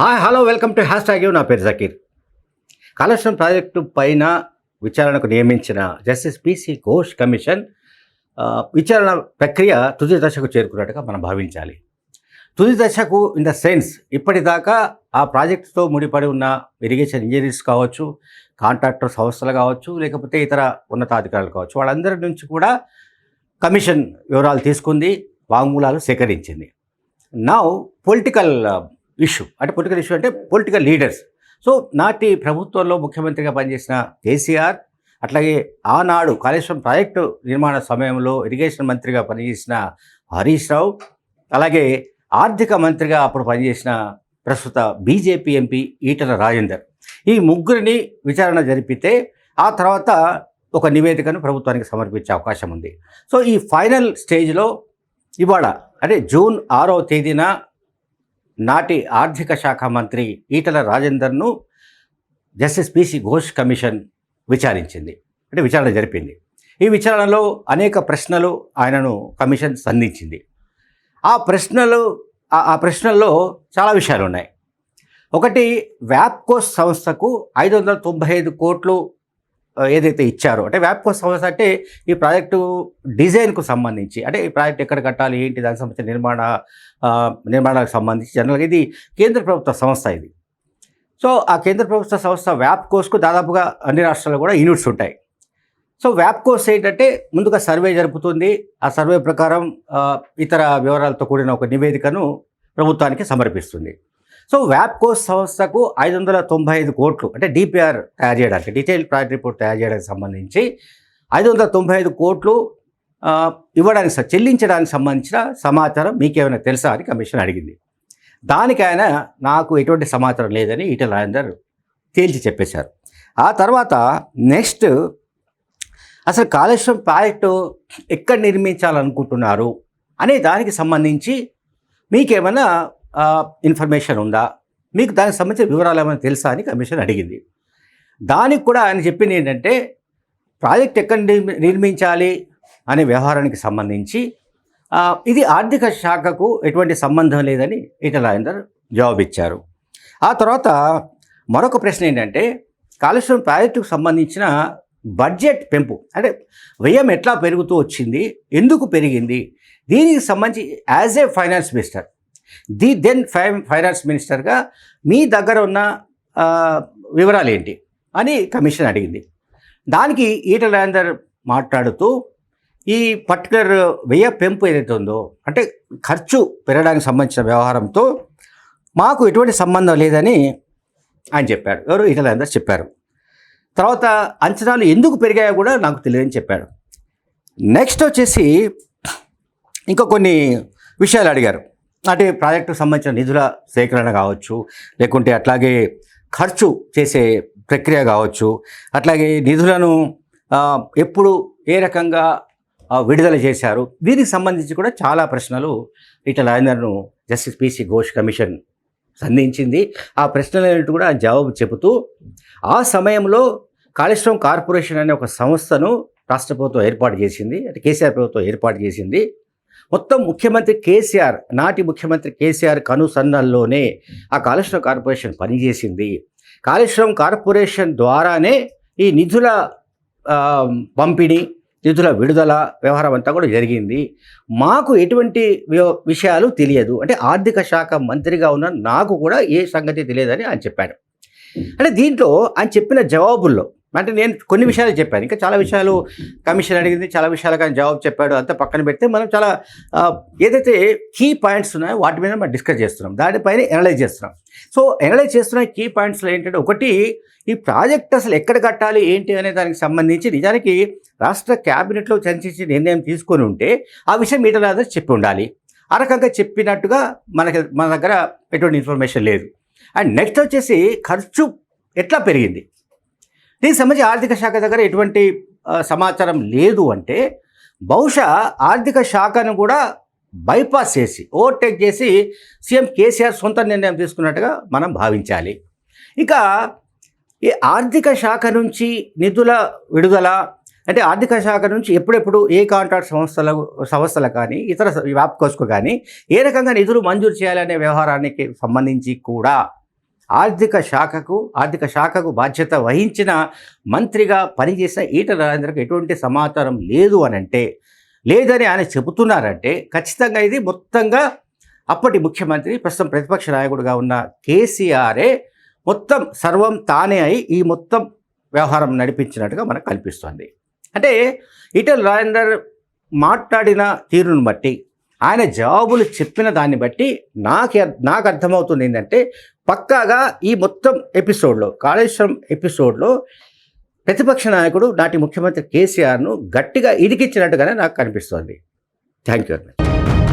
Hi hello welcome to hashtag నా పేరు Zakir. Kaleshwaram project పైన విచారణకు నియమించిన జస్టిస్ పిసి ఘోష్ కమిషన్ విచారణ ప్రక్రియ తుది దశకు చేరుకున్నట్టుగా మనం భావించాలి. తుది దశకు ఇన్ ద సెన్స్ ఇప్పటిదాకా ఆ ప్రాజెక్టుతో ముడిపడి ఉన్న ఇరిగేషన్ ఇంజనీర్స్ కావచ్చు కాంట్రాక్టర్ సంస్థలు కావచ్చు లేకపోతే ఇతర ఉన్నతాధికారులు కావచ్చు వాళ్ళందరి నుంచి కూడా కమిషన్ వివరాలు తీసుకుంది వాంగ్మూలాలు సేకరించింది. నా పొలిటికల్ ఇష్యూ అంటే పొలిటికల్ ఇష్యూ అంటే పొలిటికల్ లీడర్స్ సో నాటి ప్రభుత్వంలో ముఖ్యమంత్రిగా పనిచేసిన కేసీఆర్ అట్లాగే ఆనాడు కాళేశ్వరం ప్రాజెక్టు నిర్మాణ సమయంలో ఇరిగేషన్ మంత్రిగా పనిచేసిన హరీష్ రావు అలాగే ఆర్థిక మంత్రిగా అప్పుడు పనిచేసిన ప్రస్తుత బీజేపీ ఎంపీ ఈటల రాజేందర్. ఈ ముగ్గురిని విచారణ జరిపితే ఆ తర్వాత ఒక నివేదికను ప్రభుత్వానికి సమర్పించే అవకాశం ఉంది. సో ఈ ఫైనల్ స్టేజ్లో ఇవాళ అంటే జూన్ ఆరో తేదీన నాటి ఆర్థిక శాఖ మంత్రి ఈటల రాజేందర్ను జస్టిస్ పిసి ఘోష్ కమిషన్ విచారించింది. అంటే విచారణ జరిపింది. ఈ విచారణలో అనేక ప్రశ్నలు ఆయనను కమిషన్ సంధించింది. ఆ ప్రశ్నలు ఆ- ప్రశ్నల్లో చాలా విషయాలు ఉన్నాయి ఒకటి వ్యాప్కోస్ సంస్థకు ఐదు వందల తొంభై ఐదు కోట్లు ఏదైతే ఇచ్చారో అంటే వ్యాప్కోస్ సంస్థ అంటే ఈ ప్రాజెక్టు డిజైన్కు సంబంధించి అంటే ఈ ప్రాజెక్ట్ ఎక్కడ కట్టాలి ఏంటి దానికి సంబంధించిన నిర్మాణ నిర్మాణాలకు సంబంధించి జనరల్గా ఇది కేంద్ర ప్రభుత్వ సంస్థ ఇది. సో ఆ కేంద్ర ప్రభుత్వ సంస్థ వ్యాప్ కోర్స్కు దాదాపుగా అన్ని రాష్ట్రాల్లో కూడా యూనిట్స్ ఉంటాయి. సో వ్యాప్ కోర్స్ ఏంటంటే ముందుగా సర్వే జరుపుతుంది. ఆ సర్వే ప్రకారం ఇతర వివరాలతో కూడిన ఒక నివేదికను ప్రభుత్వానికి సమర్పిస్తుంది. సో వ్యాప్కో సంస్థకు ఐదు వందల తొంభై ఐదు కోట్లు అంటే డిపిఆర్ తయారు చేయడానికి డీటెయిల్ ప్రాజెక్ట్ రిపోర్ట్ తయారు చేయడానికి సంబంధించి ఐదు వందల తొంభై ఐదు కోట్లు ఇవ్వడానికి చెల్లించడానికి సంబంధించిన సమాచారం మీకేమైనా తెలుసా అని కమిషన్ అడిగింది. దానికి ఆయన నాకు ఎటువంటి సమాచారం లేదని ఈటల రాజేందర్ తేల్చి చెప్పేశారు. ఆ తర్వాత నెక్స్ట్ అసలు కాళేశ్వరం ప్రాజెక్టు ఎక్కడ నిర్మించాలనుకుంటున్నారు అనే దానికి సంబంధించి మీకేమైనా ఇన్ఫర్మేషన్ ఉందా? మీకు దానికి సంబంధించిన వివరాలు ఏమైనా తెలుసా అని కమిషన్ అడిగింది. దానికి కూడా ఆయన చెప్పింది ఏంటంటే ప్రాజెక్ట్ ఎక్కడ నిర్మి- నిర్మించాలి అనే వ్యవహారానికి సంబంధించి ఇది ఆర్థిక శాఖకు ఎటువంటి సంబంధం లేదని ఈటల రాజేందర్ జవాబిచ్చారు. ఆ తర్వాత మరొక ప్రశ్న ఏంటంటే కాళేశ్వరం ప్రాజెక్టుకు సంబంధించిన బడ్జెట్ పెంపు అంటే వ్యయం ఎట్లా పెరుగుతూ వచ్చింది ఎందుకు పెరిగింది? దీనికి సంబంధించి as a finance minister the then fi finance మినిస్టర్గా మీ దగ్గర ఉన్న వివరాలు ఏంటి అని కమిషన్ అడిగింది. దానికి ఈట రాజేందర్ మాట్లాడుతూ ఈ పర్టికులర్ వ్యయ పెంపు ఏదైతే ఉందో అంటే ఖర్చు పెరగడానికి సంబంధించిన వ్యవహారంతో మాకు ఎటువంటి సంబంధం లేదని ఆయన చెప్పాడు ఎవరు ఈట రాజేందర్ చెప్పారు. తర్వాత అంచనాలు ఎందుకు పెరిగాయో కూడా నాకు తెలియదని చెప్పాడు నెక్స్ట్ వచ్చేసి ఇంకా కొన్ని విషయాలు అడిగారు. అంటే ప్రాజెక్టుకు సంబంధించిన నిధుల సేకరణ కావచ్చు లేకుంటే అట్లాగే ఖర్చు చేసే ప్రక్రియ కావచ్చు అట్లాగే నిధులను ఎప్పుడు ఏ రకంగా విడుదల చేశారు దీనికి సంబంధించి కూడా చాలా ప్రశ్నలు ఇట్లా రాజేందర్ను జస్టిస్ పిసి ఘోష్ కమిషన్ సంధించింది. ఆ ప్రశ్నలన్నిటి కూడా జవాబు చెబుతూ ఆ సమయంలో కాళేశ్వరం కార్పొరేషన్ అనే ఒక సంస్థను రాష్ట్ర ప్రభుత్వం ఏర్పాటు చేసింది అంటే కేసీఆర్ ప్రభుత్వం ఏర్పాటు చేసింది. మొత్తం ముఖ్యమంత్రి కేసీఆర్ నాటి ముఖ్యమంత్రి కేసీఆర్ కనుసన్నల్లోనే ఆ కాళేశ్వరం కార్పొరేషన్ పనిచేసింది. కాళేశ్వరం కార్పొరేషన్ ద్వారానే ఈ నిధుల పంపిణీ నిధుల విడుదల వ్యవహారం అంతా కూడా జరిగింది. మాకు ఎటువంటి విషయాలు తెలియదు. అంటే ఆర్థిక శాఖ మంత్రిగా ఉన్న నాకు కూడా ఏ సంగతి తెలియదని ఆయన చెప్పాడు. అంటే దీంట్లో ఆయన చెప్పిన జవాబుల్లో అంటే నేను కొన్ని విషయాలు చెప్పాను. ఇంకా చాలా విషయాలు కమిషన్ అడిగింది చాలా విషయాలు కానీ జవాబు చెప్పాడు అంతా పక్కన పెడితే మనం చాలా ఏదైతే కీ పాయింట్స్ ఉన్నాయో వాటి మీద మనం డిస్కస్ చేస్తున్నాం. దానిపైన ఎనలైజ్ చేస్తున్నాం. సో ఎనలైజ్ చేస్తున్న కీ పాయింట్స్లో ఏంటంటే ఒకటి ఈ ప్రాజెక్ట్ అసలు ఎక్కడ కట్టాలి ఏంటి అనే దానికి సంబంధించి నిజానికి రాష్ట్ర క్యాబినెట్లో చర్చించి నిర్ణయం తీసుకొని ఉంటే ఆ విషయం మీటర్ రాజు చెప్పి ఉండాలి. ఆ రకంగా చెప్పినట్టుగా మనకి మన దగ్గర ఎటువంటి ఇన్ఫర్మేషన్ లేదు. అండ్ నెక్స్ట్ వచ్చేసి ఖర్చు ఎట్లా పెరిగింది? దీనికి సంబంధించి ఆర్థిక శాఖ దగ్గర ఎటువంటి సమాచారం లేదు అంటే బహుశా ఆర్థిక శాఖను కూడా బైపాస్ చేసి ఓవర్టేక్ చేసి సీఎం కేసీఆర్ సొంత నిర్ణయం తీసుకున్నట్టుగా మనం భావించాలి. ఇక ఈ ఆర్థిక శాఖ నుంచి నిధుల విడుదల అంటే ఆర్థిక శాఖ నుంచి ఎప్పుడెప్పుడు ఏ కాంట్రాక్ట్ సంస్థల సంస్థల కానీ ఇతర వ్యాప్కోస్కు కానీ ఏ రకంగా నిధులు మంజూరు చేయాలనే వ్యవహారానికి సంబంధించి కూడా ఆర్థిక శాఖకు ఆర్థిక శాఖకు బాధ్యత వహించిన మంత్రిగా పనిచేసిన ఈట రాజేంద్రకు ఎటువంటి సమాచారం లేదు అని అంటే లేదని ఆయన చెబుతున్నారంటే ఖచ్చితంగా ఇది మొత్తంగా అప్పటి ముఖ్యమంత్రి ప్రస్తుతం ప్రతిపక్ష నాయకుడిగా ఉన్న కేసీఆరే మొత్తం సర్వం తానే అయి ఈ మొత్తం వ్యవహారం నడిపించినట్టుగా మనకు కనిపిస్తుంది. అంటే ఈటల రాజేందర్ మాట్లాడిన తీరును బట్టి ఆయన జవాబులు చెప్పిన దాన్ని బట్టి నాకు నాకు అర్థమవుతుంది ఏంటంటే పక్కాగా ఈ మొత్తం ఎపిసోడ్లో కాళేశ్వరం ఎపిసోడ్లో ప్రతిపక్ష నాయకుడు నాటి ముఖ్యమంత్రి కేసీఆర్ను గట్టిగా ఇరికిచ్చినట్టుగానే నాకు కనిపిస్తోంది థ్యాంక్ యూ వెరీ మచ్